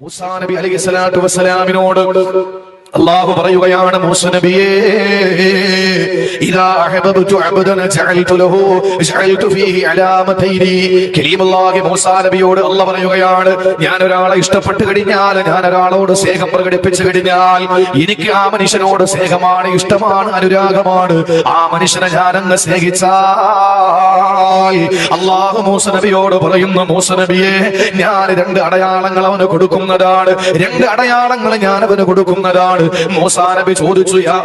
മൂസാ നബി അലൈഹി സ്വലാത്തു വസ്സലാമിനോട് അള്ളാഹു പറയുകയാണ് നബിയേ ജഅൽതു ലഹു ഫീഹി നബിയോട് അള്ളാഹ് പറയുകയാണ് ഞാൻ ഒരാളെ ഇഷ്ടപ്പെട്ട് കഴിഞ്ഞാൽ ഞാൻ ഒരാളോട് സ്നേഹം പ്രകടിപ്പിച്ചു കഴിഞ്ഞാൽ എനിക്ക് ആ മനുഷ്യനോട് സ്നേഹമാണ് ഇഷ്ടമാണ് അനുരാഗമാണ്. ആ മനുഷ്യനെ ഞാൻ അങ്ങ് സ്നേഹിച്ചാൽ അള്ളാഹു മൂസ നബിയോട് പറയുന്നു മൂസ നബിയെ ഞാൻ രണ്ട് അടയാളങ്ങൾ അവന് കൊടുക്കുന്നതാണ്. രണ്ട് അടയാളങ്ങൾ ഞാൻ അവന് കൊടുക്കുന്നതാണ്. നബി ചോദിച്ചു യാ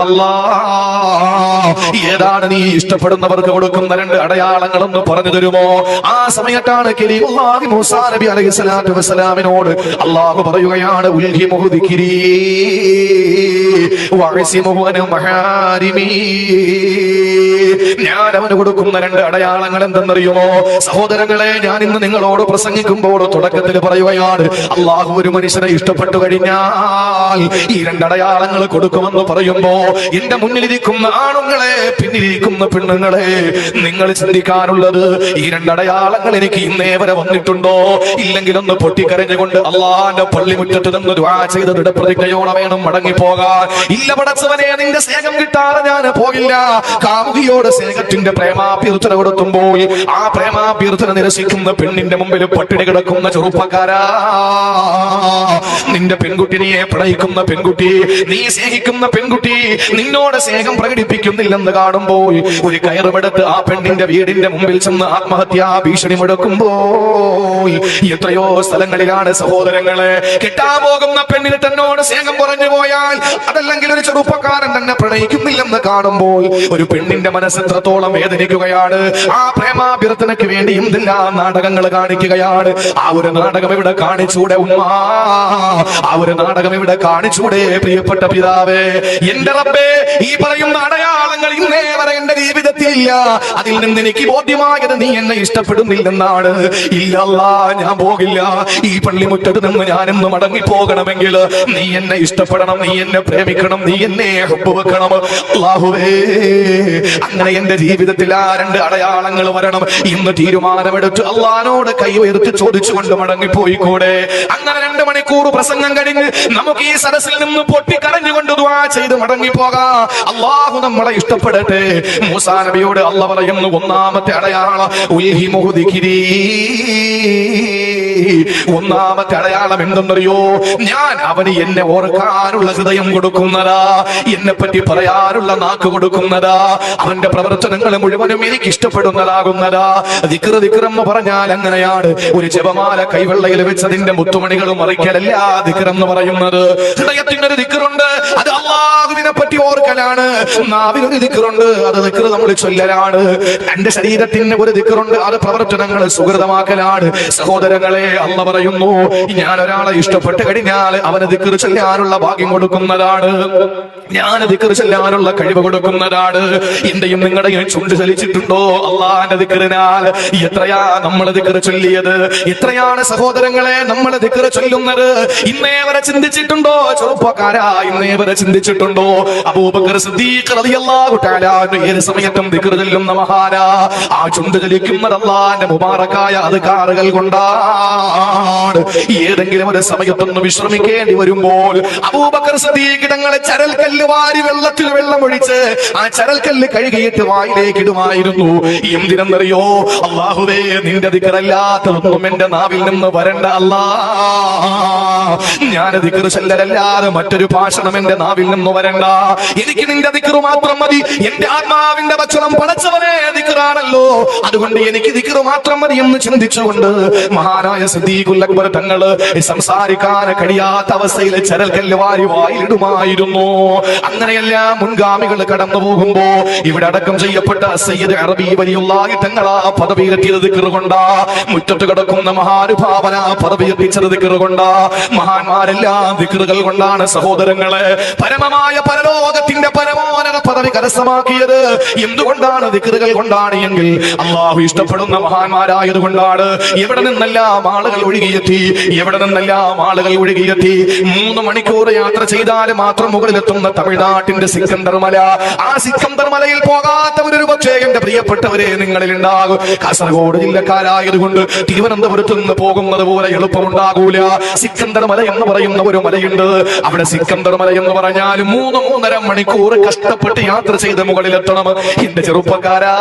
ഏതാണ് നീ ഇഷ്ടപ്പെടുന്നവർക്ക് കൊടുക്കുന്ന രണ്ട് അടയാളങ്ങൾ എന്ന് പറഞ്ഞു തരുമോ? ആ സമയത്താണ് കലീമുല്ലാഹി അലൈഹി സ്വലാത്തു വസ്സലാമിനോട് അള്ളാഹു പറയുകയാണ് ഞാൻ അവന് കൊടുക്കുന്ന രണ്ട് അടയാളങ്ങൾ എന്തെന്നറിയുമോ? സഹോദരങ്ങളെ ഞാൻ ഇന്ന് നിങ്ങളോട് പ്രസംഗിക്കുമ്പോൾ തുടക്കത്തിൽ പറയുകയാണ് അള്ളാഹു ഒരു മനുഷ്യനെ ഇഷ്ടപ്പെട്ടു കഴിഞ്ഞാൽ ഈ രണ്ട് അടയാളങ്ങൾ കൊടുക്കുമെന്ന് പറയുമ്പോ എന്റെ മുന്നിലിരിക്കുന്ന ആണുങ്ങളെ പിന്നിലിരിക്കുന്ന പെണ്ണുങ്ങളെ നിങ്ങൾ ചിന്തിക്കാനുള്ളത് ഈ രണ്ടടയാളങ്ങൾ എനിക്ക് ഇന്നേ വരെ വന്നിട്ടുണ്ടോ? ഇല്ലെങ്കിൽ ഒന്ന് പൊട്ടിക്കരഞ്ഞുകൊണ്ട് അള്ളാന്റെ പള്ളിമുറ്റത്ത് നിന്ന് ദ്വാ ചെയ്തതിന്റെ പ്രതിജ്ഞയോടെ വേണം മടങ്ങിപ്പോകാൻ. ഇല്ല പടച്ചവനെ നിന്റെ സ്നേഹം കിട്ടാതെ ഞാൻ പോകില്ല കാമുകിയോട് സ്നേഹത്തിന്റെ പ്രേമാഭ്യർത്ഥന കൊടുത്തുമ്പോൾ ആ പ്രേമാഭ്യർത്ഥന നിരസിക്കുന്ന പെണ്ണിന്റെ മുമ്പിൽ പട്ടിണി കിടക്കുന്ന ചെറുപ്പക്കാരാ. നിന്റെ പെൺകുട്ടിനെ പ്രണയിക്കുന്ന പെൺകുട്ടി നീ സ്നേഹിക്കുന്ന പെൺകുട്ടി നിന്നോട് സ്നേഹം പ്രകടിപ്പിക്കുന്നില്ലെന്ന് കാണുമ്പോൾ ഒരു കയറുമെടുത്ത് ആ പെണ്ണിന്റെ വീടിന്റെ മുമ്പിൽ ചെന്ന് ആത്മഹത്യാ ഭീഷണി മുടക്കുമ്പോൾ എത്രയോ സ്ഥലങ്ങളിലാണ് സഹോദരങ്ങളെ. കിട്ടാൻ പോകുന്ന പെണ്ണിന് തന്നോട് സ്നേഹം കുറഞ്ഞു പോയാൽ അതല്ലെങ്കിൽ ഒരു ചെറുപ്പക്കാരൻ തന്നെ പ്രണയിക്കുന്നില്ലെന്ന് കാണുമ്പോൾ ഒരു പെണ്ണിന്റെ മനസ്സ് എത്രത്തോളം വേദനിക്കുകയാണ്. ആ പ്രേമാഭ്യർത്ഥനയ്ക്ക് വേണ്ടി എന്തെല്ലാം നാടകങ്ങൾ കാണിക്കുകയാണ്. ആ ഒരു നാടകം ഇവിടെ കാണിച്ചൂടെ ഉമ്മാ. ആ ഒരു നാടകം ഇവിടെ കാണിച്ചൂടെ പ്രിയപ്പെട്ട പിതാവേ എന്റെ റബ്ബേ ഈ പറയുന്ന അടയാളങ്ങൾ ഇന്നേ വരെ എന്റെ ജീവിതത്തിൽ ഇല്ല അതിൽ നിന്ന് എനിക്ക് ബോധ്യമായത് നീ എന്നെ ഇഷ്ടപ്പെടുന്നില്ലെന്നാണ്. ഇല്ല അല്ലാ, ഞാൻ പോകില്ല. ഈ പള്ളിമുറ്റത്ത് നിന്ന് ഞാനിന്ന് മടങ്ങി പോകണമെങ്കിൽ നീ എന്നെ ഇഷ്ടപ്പെടണം നീ എന്നെ പ്രേമിക്കണം നീ എന്നെ വെക്കണം. അല്ലാഹുവേ അങ്ങനെ എന്റെ ജീവിതത്തിൽ ആ രണ്ട് അടയാളങ്ങൾ വരണം. ഇന്ന് തീരുമാനമെടുത്ത് അള്ളഹാനോട് കൈ ഉയർത്തി ചോദിച്ചുകൊണ്ട് മടങ്ങി പോയിക്കൂടെ അങ്ങനെ രണ്ട് മണിക്കൂർ പ്രസംഗം കഴിഞ്ഞ് നമുക്ക് ഈ സദസ്സിൽ നിന്ന് പൊട്ടിക്കരഞ്ഞുകൊണ്ട് ദുആ ചെയ്ത് മടങ്ങിപ്പോകാം. അള്ളാഹു നമ്മളെ ഇഷ്ടപ്പെടട്ടെ. മൂസാ നബിയോട് അല്ല പറയുന്നു ഒന്നാമത്തെ അടയാളം ഒന്നാമത്തെ അടയാളം എന്തെന്നറിയോ? ഞാൻ അവന് എന്നെ ഓർക്കാനുള്ള ഹൃദയം കൊടുക്കുന്നതാ. എന്നെ പറ്റി പറയാനുള്ള നാക്ക് കൊടുക്കുന്നതാ. അവന്റെ പ്രവർത്തനങ്ങൾ മുഴുവനും എനിക്ക് ഇഷ്ടപ്പെടുന്നതാകുന്നതാ. വിക്ര ദിക്റെന്ന് പറഞ്ഞാൽ അങ്ങനെയാണ്. ഒരു ജപമാല കൈവെള്ളയിൽ വെച്ചതിന്റെ മുത്തുമണികൾ മറിക്കലല്ല എന്ന് പറയുന്നത്. ഹൃദയത്തിന്റെ ഒരു ദിക്റുണ്ട്. അത് അള്ളാഹുവിനെ പറ്റി ഓർക്കലാണ്. ഒരു ദിക്റുണ്ട്. അത് ദിക്റ് നമ്മൾ ചൊല്ലലാണ്. എന്റെ ശരീരത്തിന് ഒരു ദിക്റുണ്ട്. അത് പ്രവർത്തനങ്ങൾ സുഹൃതമാക്കലാണ്. സഹോദരങ്ങളെ അല്ല പറയുന്നു ഞാൻ ഒരാളെ ഇഷ്ടപ്പെട്ട് കഴിഞ്ഞാൽ അവന് ദിക്റ് ചൊല്ലാനുള്ള ഭാഗ്യം കൊടുക്കുന്നതാണ്. ഞാൻ ദിക്റ് ചൊല്ലാനുള്ള കഴിവ് കൊടുക്കുന്നതാണ്. എന്റെയും നിങ്ങളുടെയും ചുണ്ട് ചലിച്ചിട്ടുണ്ടോ? അള്ളാന്റെ ദിക്റിനാൽ എത്രയാ നമ്മൾ ദിക്റ് ചൊല്ലിയത്? എത്രയാണ് സഹോദരങ്ങളെ നമ്മൾ ദിക്റ് ചൊല്ലുന്നത്? ഇന്നേ വരെ ചിന്തിച്ചിട്ടുണ്ടോ? ചെറുപ്പക്കാരാ ഇന്നേ ഇവരെ ചിന്തിച്ചിട്ടുണ്ടോ? അബൂബക്കർ സിദ്ദീഖ് റളിയല്ലാഹു സമയത്തും ദിക്ർ ചൊല്ലുന്ന ആ കൊണ്ടാണ്. ഏതെങ്കിലും ഒരു സമയത്തൊന്ന് വിശ്രമിക്കേണ്ടി വരുമ്പോൾ അബൂബക്കർ സിദ്ദീഖ് തങ്ങളെ ചരൽക്കല്ല് വാരി വെള്ളത്തിൽ വെള്ളം ഒഴിച്ച് ആ ചരൽക്കല്ല് കഴുകിയിട്ട് വായിലേക്ക് ഇടുമായിരുന്നു. എന്തിനെന്നറിയോ? അള്ളാഹുവേ നിന്റെ ദിക്കറല്ലാത്തതൊന്നും എന്റെ നാവിൽ നിന്ന് വരണ്ട അല്ലാ. ഞാൻ ദിക്കർ ചെല്ലരല്ലാതെ മറ്റൊരു ഭാഷണം എന്റെ നാവിൽ നിന്ന് വരണ്ട. എനിക്ക് നിന്റെ ദിക്കറ് മാത്രം മതി. എന്റെ ആത്മാവിന്റെ ഭക്ഷണം പടച്ചവനെ ദിക്കറാണല്ലോ അതുകൊണ്ട് എനിക്ക് ദിക്കറ് മാത്രം മതി എന്ന് ചിന്തിച്ചുകൊണ്ട് മഹാനായ സിദ്ദീഖുൽ അക്ബർ തങ്ങൾ സംസാരിക്കാൻ കഴിയാത്ത അവസ്ഥയിൽ ചരൽക്കല്ല് വാരി വായിലിടുമായിരുന്നു. അങ്ങനെയെല്ലാം മുൻഗാമികൾ കടന്നു പോകുമ്പോ ഇവിടെ അടക്കം ചെയ്യപ്പെട്ട സയ്യിദ് അറബി വലിയുള്ളായി തങ്ങളാ പദവിയിലെത്തിയത് കൊണ്ട. മുറ്റത്ത് കിടക്കുന്ന മഹാനുഭാവന പദവിയെത്തിച്ചത് കൊണ്ടാ. മഹാന്മാരെല്ലാം ദിക്കറുകൾ കൊണ്ടാണ് സഹോദരങ്ങളെ പരമമായ പരലോകത്തിന്റെ പരമോന്നത പദവി കരസ്ഥമാക്കിയത് എന്തുകൊണ്ടാണ് ദിക്കറുകൾ കൊണ്ടാണ് എങ്കിൽ അള്ളാഹു ഇഷ്ടപ്പെടുന്ന മഹാന്മാരായത് കൊണ്ടാണ് എവിടെ നിന്നെല്ലാം ആളുകൾ ഒഴുകിയെത്തി എവിടെ നിന്നെല്ലാം ആളുകൾ ഒഴുകിയെത്തി. മൂന്ന് മണിക്കൂർ യാത്ര ചെയ്താൽ മാത്രം മുകളിലെത്തുന്ന തമിഴ്നാട്ടിന്റെ സിക്കന്ദർ മല. ആ സിക്കന്ദർ മലയിൽ പോകാത്തവരൊരു പക്ഷേ എന്റെ പ്രിയപ്പെട്ടവരെ നിങ്ങളിൽ ഉണ്ടാകും. കാസർഗോഡ് ജില്ലക്കാരായതുകൊണ്ട് തിരുവനന്തപുരത്ത് നിന്ന് പോകുന്നത് പോലെ എളുപ്പമുണ്ടാകൂല. സിക്കന്ദർ മല എന്ന് പറയുന്ന ഒരു മലയുണ്ട്. അവിടെ സിക്കന്ദർ മല എന്ന് പറഞ്ഞാൽ മൂന്ന് മൂന്നര മണിക്കൂർ കഷ്ടപ്പെട്ട് യാത്ര ചെയ്ത് മുകളിലെത്തണം. എന്റെ ചെറുപ്പക്കാരാ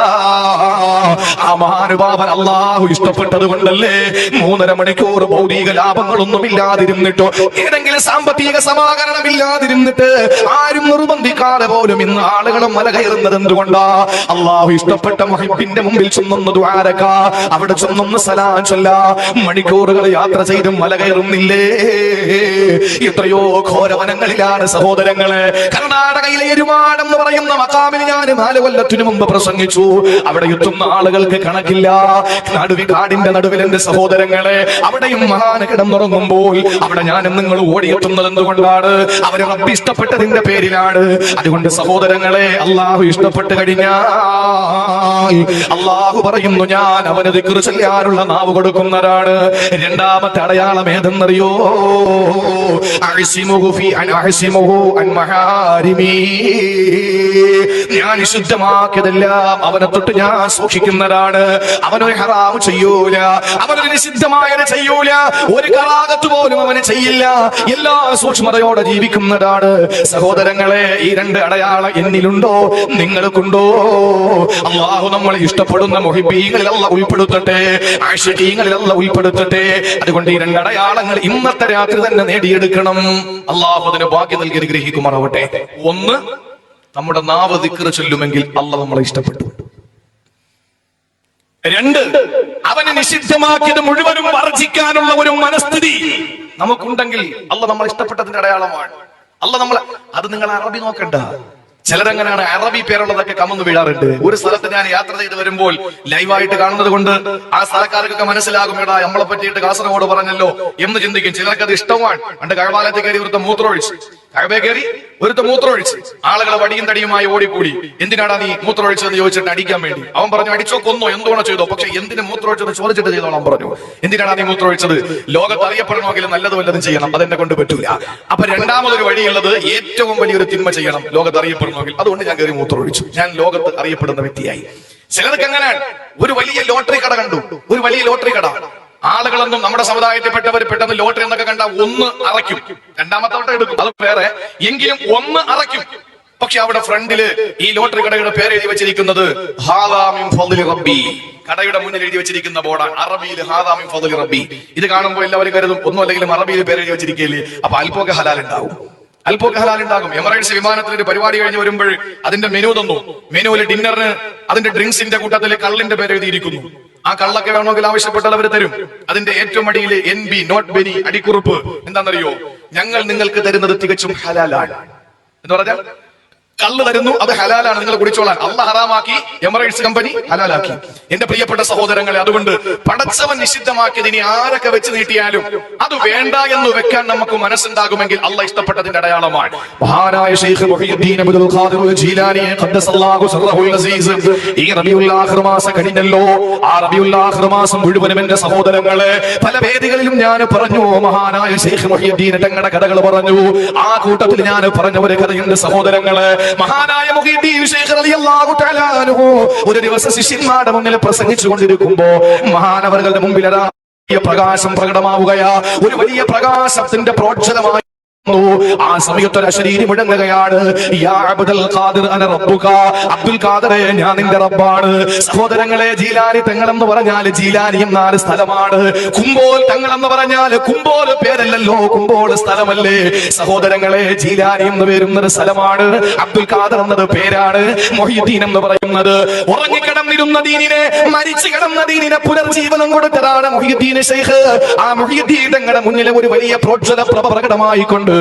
ആ മഹാനുഭാവൻ അള്ളാഹു ഇഷ്ടപ്പെട്ടത് കൊണ്ടല്ലേ മൂന്നര മണിക്കൂർ ഭൗതിക ലാഭങ്ങളൊന്നും ഇല്ലാതിരുന്നിട്ടോ ഏതെങ്കിലും സാമ്പത്തിക സമാഹരണം ഇല്ലാതിരുന്നിട്ട് ആരും നിർബന്ധിക്കാതെ പോലും ഇന്ന് ആളുകളും മല കയറുന്നത് എന്തുകൊണ്ടാ? അള്ളാഹു ഇഷ്ടപ്പെട്ട മഹിബിന്റെ മുമ്പിൽ ചെന്നൊന്ന് ദ്വാരക അവിടെ ചെന്നൊന്ന് സലാം ചൊല്ല. മണിക്കൂറുകൾ യാത്ര ചെയ്തും മല കയറുന്നില്ലേ? എത്രയോ ഘോരവനങ്ങളിലാണ് സഹോദരങ്ങൾ. കർണാടകയിലെ എരുമാടം എന്ന് പറയുന്ന മക്കാമിൽ ഞാൻ നാല് കൊല്ലത്തിനു മുമ്പ് പ്രസംഗിച്ചു. അവിടെ എത്തുന്ന ആളുകൾക്ക് കണക്കില്ല. നടുവി കാടിന്റെ നടുവിൽ എന്റെ സഹോദരങ്ങളെ അവിടെയും മഹാന കിടന്നുറങ്ങുമ്പോൾ അവിടെ ഞാനും നിങ്ങൾ ഓടിയെത്തുന്നത് എന്തുകൊണ്ടാണ്? അവരെ റബ്ബ് ഇഷ്ടപ്പെട്ടതിന്റെ പേരിലാണ്. അതുകൊണ്ട് സഹോദരങ്ങളെ അള്ളാഹു ഇഷ്ടപ്പെട്ട് കഴിഞ്ഞാൽ അള്ളാഹു പറയുന്നു ഞാൻ അവന് ദിക്റ് ചെല്ലാനുള്ള നാവ് കൊടുക്കുന്നവരാണ് രണ്ടാമത്തെ അടയാളം ഏതെന്നറിയോ? ഞാൻ നിഷിദ്ധമാക്കിയതെല്ലാം അവനെ തൊട്ട് ഞാൻ സൂക്ഷിക്കുന്നതാണ്. അവനൊരു ഹറാമ് ചെയ്യൂല. അവനൊരു നിഷിദ്ധമായത് ചെയ്യൂല. ഒരു കറാകത്ത് പോലും അവന് ചെയ്യില്ല. എല്ലാ സൂക്ഷ്മതയോടെ ജീവിക്കുന്നതാണ്. സഹോദരങ്ങളെ ഈ രണ്ട് അടയാളം എന്നിലുണ്ടോ? നിങ്ങൾക്കുണ്ടോ? അള്ളാഹു നമ്മളെ ഇഷ്ടപ്പെടുന്ന മൊഹിബീങ്ങളിലല്ല ഉൾപ്പെടുത്തട്ടെ. ആഷിഖീങ്ങളിലല്ല ഉൾപ്പെടുത്തട്ടെ. അതുകൊണ്ട് ഈ രണ്ട് അടയാളങ്ങൾ ഇന്നത്തെ രാത്രി തന്നെ നേടിയെടുക്കണം. അള്ളാഹു അതിന് ഭാഗ്യം നൽകി അനുഗ്രഹിക്കുമാറാവട്ടെ. ഒന്ന് നമ്മുടെ നാവ് ദിക്റ് ചൊല്ലുമെങ്കിൽ അല്ല നമ്മളെ ഇഷ്ടപ്പെട്ടു. രണ്ട് അവനെ നിഷിദ്ധമാക്കിയത് മുഴുവനും വർജിക്കാനുള്ള ഒരു മനസ്ഥിതി നമുക്കുണ്ടെങ്കിൽ അല്ല നമ്മളെ ഇഷ്ടപ്പെട്ടതിന്റെ അടയാളമാണ്. അല്ല നമ്മളെ അത് നിങ്ങൾ അറബി നോക്കണ്ട. ചിലരങ്ങനെയാണ് അറബി പേരുള്ളതൊക്കെ കമന്ന് വീഴാറുണ്ട്. ഒരു സ്ഥലത്ത് ഞാൻ യാത്ര ചെയ്ത് വരുമ്പോൾ ലൈവായിട്ട് കാണുന്നത് കൊണ്ട് ആ സ്ഥലക്കാർക്കൊക്കെ മനസ്സിലാകും എടാ നമ്മളെ പറ്റിയിട്ട് കാസർഗോഡ് പറഞ്ഞല്ലോ എന്ന് ചിന്തിക്കും. ചിലർക്ക് അത് ഇഷ്ടമാണ്. പണ്ട് കഴവാലത്ത് കയറി വൃത്തം മൂത്രമൊഴിച്ച്. കഴവേ കയറി ഒരുത്ത മൂത്രമൊഴിച്ച്. ആളുകളെ വടിയും തടിയുമായി ഓടിക്കൂടി. എന്തിനാടാ നീ മൂത്രമൊഴിച്ചതെന്ന് ചോദിച്ചിട്ട് അടിക്കാൻ വേണ്ടി? അവൻ പറഞ്ഞു അടിച്ചോ കൊന്നോ എന്തോണോ ചെയ്തോ? പക്ഷെ എന്തിന് മൂത്രമൊഴിച്ചത് ചോദിച്ചിട്ട് ചെയ്തോളാം പറഞ്ഞു. എന്തിനാടാ നീ മൂത്രമൊഴിച്ചത്? ലോകത്ത് അറിയപ്പെടണമെങ്കിൽ നല്ലത് വല്ലതും ചെയ്യണം. അതെന്നെ കൊണ്ട് പറ്റൂല. അപ്പൊ രണ്ടാമതൊരു വഴിയുള്ളത് ഏറ്റവും വലിയൊരു തിന്മ ചെയ്യണം. ലോകത്ത് അറിയപ്പെടണമെങ്കിൽ. അതുകൊണ്ട് ഞാൻ കയറി മൂത്രമൊഴിച്ചു. ഞാൻ ലോകത്ത് അറിയപ്പെടുന്ന വ്യക്തിയായി. ചിലർക്ക് എങ്ങനെയാണ് ഒരു വലിയ ലോട്ടറി കട കണ്ടു. ഒരു വലിയ ലോട്ടറി കട. ആളുകളൊന്നും നമ്മുടെ സമുദായത്തിൽപ്പെട്ടവർ പെട്ടെന്ന് ലോട്ടറി എന്നൊക്കെ കണ്ട ഒന്ന് അറയ്ക്കും. രണ്ടാമത്തെ വട്ടം എടുക്കും. അത് വേറെ. എങ്കിലും ഒന്ന് അറയ്ക്കും. പക്ഷെ അവിടെ ഫ്രണ്ടിൽ ഈ ലോട്ടറി കടയുടെ പേര് എഴുതി വെച്ചിരിക്കുന്നത് റബ്ബി. കടയുടെ മുന്നിൽ എഴുതി വെച്ചിരിക്കുന്ന ബോർഡാണ് അറബിയിൽ ഹാദാ ഫതുൽ റബ്ബി. ഇത് കാണുമ്പോൾ എല്ലാവരും കരുതും ഒന്നും അല്ലെങ്കിലും അറബിയിൽ പേര് എഴുതി വെച്ചിരിക്കുകയില്ലേ? അപ്പൊ അല്പമൊക്കെ ഹലാൽ ഉണ്ടാവും. അല്പമൊക്കെ ഉണ്ടാകും. എമറേറ്റ്സ് വിമാനത്തിൽ ഒരു പരിപാടി കഴിഞ്ഞ് വരുമ്പോൾ അതിന്റെ മെനു തന്നു. മെനുവിൽ ഡിന്നറിന് അതിന്റെ ഡ്രിങ്ക്സിന്റെ കൂട്ടത്തിൽ കള്ളിന്റെ പേര് എഴുതിയിരിക്കുന്നു. ആ കള്ളൊക്കെ വേണമെങ്കിൽ ആവശ്യപ്പെട്ടാൽ അവർ തരും. അതിന്റെ ഏറ്റവും അടിയിൽ എൻ ബി നോട്ട് ബെനി അടിക്കുറിപ്പ്. എന്താണെന്നറിയോ? ഞങ്ങൾ നിങ്ങൾക്ക് തരുന്നത് തികച്ചും ഹലാലാണ്. എന്ന് പറഞ്ഞാൽ കള്ള് തരുന്നു അത് ഹലാലാണ് നിങ്ങൾ കുടിച്ചോളാൻ. അള്ള ഹറാമാക്കി എമറൈറ്റ്സ് കമ്പനി ഹലാലാക്കി. എന്റെ പ്രിയപ്പെട്ട സഹോദരങ്ങളെ അതുകൊണ്ട് പടച്ചവൻ നിഷിദ്ധമാക്കിയത് ഇനി ആരൊക്കെ വെച്ച് നീട്ടിയാലും അത് വേണ്ട എന്ന് വെക്കാൻ നമുക്ക് മനസ്സുണ്ടാകുമെങ്കിൽ അള്ള ഇഷ്ടപ്പെട്ടതിന്റെ അടയാളമാണ്. മഹാനായ ഷെയ്ഖ് മുഹിയുദ്ദീൻ അബ്ദുൽ ഖാദിർ ജീലാനി ഖദ്ദസല്ലാഹു സിർറഹുൽ അസീസ്. ഈ റബിയുൽ ആഖിർ മാസം കഴിഞ്ഞല്ലോ. ആ റബിയുൽ ആഖിർ മാസം മുഴുവനും എന്റെ സഹോദരങ്ങളെ പല വേദികളിലും ഞാൻ പറഞ്ഞു മഹാനായ ഷെയ്ഖ് മുഹിയുദ്ദീൻ തങ്ങളുടെ കഥകൾ പറഞ്ഞു. ആ കൂട്ടത്തിൽ ഞാൻ പറഞ്ഞ ഒരു കഥയുണ്ട് സഹോദരങ്ങളെ മഹാനായ ഒരു ദിവസം ശിഷ്യന്മാരുടെ മുന്നിൽ പ്രസംഗിച്ചു കൊണ്ടിരിക്കുമ്പോ മഹാനവറുകളുടെ മുമ്പിൽ പ്രകാശം പ്രകടമാവുകയാ. ഒരു വലിയ പ്രകാശത്തിന്റെ പ്രോജ്വലമായി ആ സമയത്ത് ഒരു അശരീരി മുഴങ്ങുകയാണ് അബ്ദുൽ ഖാദറെ ഞാൻ നിന്റെ റബ്ബാണ്. സഹോദരങ്ങളെ ജീലാനി തങ്ങൾ എന്ന് പറഞ്ഞാൽ ജീലാനി എന്നാൽ സ്ഥലമാണ്. കുമ്പോൽ തങ്ങൾ എന്ന് പറഞ്ഞാൽ കുമ്പോൽ പേരല്ലല്ലോ കുമ്പോൾ സ്ഥലമല്ലേ. സഹോദരങ്ങളെ ജീലാനി എന്ന് പേരുന്നത് സ്ഥലമാണ്. അബ്ദുൽ ഖാദർ എന്നത് പേരാണ് മൊഹീദ്ദീൻ എന്ന് പറയുന്നത്. ഉറങ്ങിക്കിടന്നിരുന്ന ദീനിനെ മരിച്ചു കിടന്ന ദീനിനെ പുനർജീവനം കൊടുത്തതാണ് മൊഹീദ്ദീൻ ഷെയ്ഖ് ആ മൊഹീദ്ദീൻ തങ്ങളുടെ മുന്നിലെ ഒരു വലിയ പ്രോജ്വല പ്രകടമായിക്കൊണ്ട്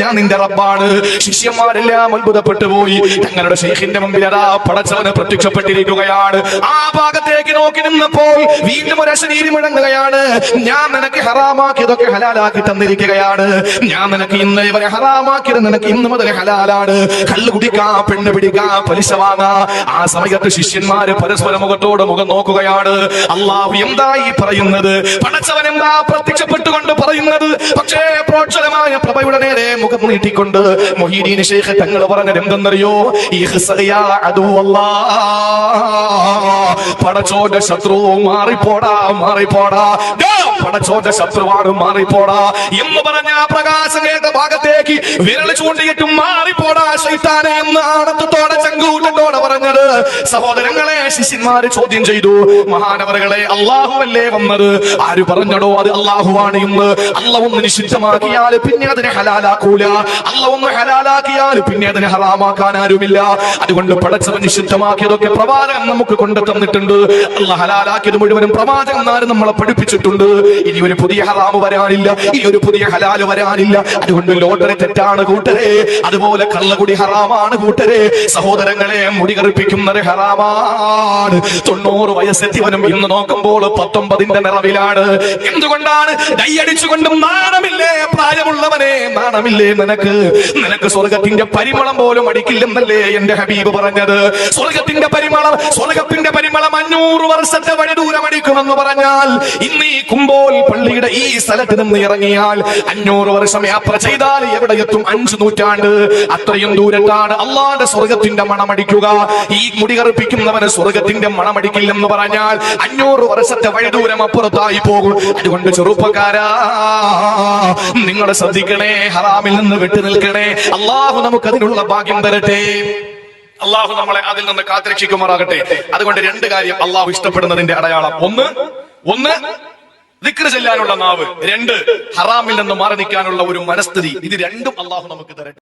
ഞാൻ നിന്റെ റബ്ബാണ്. ശിഷ്യന്മാരെല്ലാം അത്ഭുതപ്പെട്ടു പോയി. തങ്ങളുടെ ഷെയ്ഖിന്റെ മുമ്പിൽ അതാ പടച്ചവന് പ്രത്യക്ഷപ്പെട്ടിരിക്കുകയാണ്. ആ ഭാഗത്തേക്ക് നോക്കി നിന്നപ്പോൾ വീണ്ടും ഒരു അശരീരി മുഴങ്ങുകയാണ് ഞാൻ നിനക്ക് ഹറാമാക്കിയതൊക്കെ ഹലാലാക്കി തന്നിരിക്കുകയാണ്. ഞാൻ നിനക്ക് ഇന്ന് ഇവരെ ഹറാമാക്കിയത് നിനക്ക് ഇന്ന് മുതൽ ഹലാലാണ്. കള്ളു കുടിക്കാ പെണ്ണ് പിടിക്കാ പലിശ വാങ്ങാ. ആ സമയത്ത് ശിഷ്യന്മാര് പരസ്പര മുഖത്തോട് മുഖം നോക്കുകയാണ്. അള്ളാഹു എന്താ ഈ പറയുന്നത്? പടച്ചവൻ എന്താ പ്രത്യക്ഷപ്പെട്ടുകൊണ്ട് പറയുന്നത്. പക്ഷേ പ്രോക്ഷരമായ പ്രഭയുടെ നേരെ മുഖം നീട്ടിക്കൊണ്ട് മൊഹീദീൻ ഷെയ്ഖ് തങ്ങൾ പറഞ്ഞ എന്തെന്നറിയോ. പടച്ചോന്റെ ശത്രു മാറിപ്പോടാ മാറിപ്പോടാ. പടച്ചോന്റെ ശത്രുവാണ് മാറിപ്പോടാ. എന്ന് പറഞ്ഞ ആ പ്രകാശം കേട്ട ഭാഗത്തേക്ക് വിരൽ ചൂണ്ടിയിട്ട് മാറിപ്പോടാ ശൈത്താനെ എന്ന് ആണത്തോടെ ചങ്കൂട്ടത്തോടെ പറഞ്ഞത്. സഹോദരങ്ങളെ ശിഷ്യന്മാര് ചോദ്യം ചെയ്തു. മഹാനവറുകളെ അള്ളാഹുവല്ലേ വന്നത്? ആര് പറഞ്ഞടോ അത് അള്ളാഹുവാണ് ഇന്ന്. അല്ല ഒന്ന് നിഷിദ്ധമാക്കിയാൽ പിന്നെ അതിനെ ഹലാലാക്കൂല. അല്ല ഒന്ന് ഹലാലാക്കിയാൽ പിന്നെ അതിനെ ഹറാമാക്കാൻ ആരുമില്ല. അതുകൊണ്ട് പടച്ചവൻ നിഷിദ്ധമാക്കിയതൊക്കെ പ്രവാചകൻ നമുക്ക് കൊണ്ടു തന്നിട്ടുണ്ട്. അല്ല ഹലാലാക്കിയത് മുഴുവനും പ്രവാചകൻ ആരും നമ്മളെ പഠിപ്പിച്ചിട്ടുണ്ട്. ഇനി ഒരു പുതിയ ഹറാമ് വരാനില്ല ഇനി ഒരു പുതിയ ഹലാൽ വരാനില്ല. അതുകൊണ്ട് ലോട്ടറി തെറ്റാണ് കൂട്ടരെ. അതുപോലെ കള്ളകുടി ഹറാമാണ് കൂട്ടരെ. സഹോദരങ്ങളെ മുടി കറുപ്പിക്കുന്നത് ഹറാമാണ്. തൊണ്ണൂറ് വയസ്സെത്തിവനും ഇന്ന് നോക്കുമ്പോൾ പത്തൊമ്പതിന്റെ നിറവിലാണ്. എന്തുകൊണ്ടാണ്? ഡൈയടിച്ചുകൊണ്ടും നാണമില്ലേ? പ്രായമുള്ളവനെ നാണമില്ലേ നിനക്ക്? നിനക്ക് സ്വർഗത്തിന്റെ പരിമളം പോലും അടിക്കില്ലെന്നല്ലേ എന്റെ ഹബീബ് പറഞ്ഞത്? സ്വർഗത്തിന്റെ പരിമളം സ്വർഗത്തിന്റെ പരിമളം അഞ്ഞൂറ് വർഷത്തെ വഴി ദൂരം അടിക്കുമെന്ന് പറഞ്ഞാൽ ഇന്ന് ഈ കുമ്പോൽ പള്ളിയുടെ ഈ സ്ഥലത്ത് നിന്ന് ഇറങ്ങിയാൽ അഞ്ഞൂറ് വർഷം യാത്ര ചെയ്താൽ എവിടെ എത്തും? അഞ്ചു നൂറ്റാണ്ട്. അത്രയും ദൂരത്താണ് അള്ളാന്റെ സ്വർഗത്തിന്റെ മണമടിക്കുക. ഈ മുടി കറുപ്പിക്കുന്നവന് സ്വർഗത്തിന്റെ മണമടിക്കില്ലെന്ന് പറഞ്ഞാൽ അഞ്ഞൂറ് വർഷത്തെ വഴി ദൂരം അപ്പുറത്തായി പോകും. അതുകൊണ്ട് ചെറുപ്പക്കാരാ നിങ്ങൾ ശ്രദ്ധിക്കണേ ഹറാമിൽ നിന്ന് വിട്ടു നിൽക്കണേ. അള്ളാഹു നമുക്ക് അതിനുള്ള ഭാഗ്യം തരട്ടെ. അള്ളാഹു നമ്മളെ അതിൽ നിന്ന് കാത്തിരക്ഷിക്കുമാറാകട്ടെ. അതുകൊണ്ട് രണ്ട് കാര്യം അള്ളാഹു ഇഷ്ടപ്പെടുന്നതിന്റെ അടയാളം. ഒന്ന് ഒന്ന് ദിക്ർ ചെല്ലാനുള്ള നാവ്. രണ്ട് ഹറാമിൽ നിന്ന് മാറി നിൽക്കാനുള്ള ഒരു മനസ്ഥിതി. ഇത് രണ്ടും അള്ളാഹു നമുക്ക് തരട്ടെ.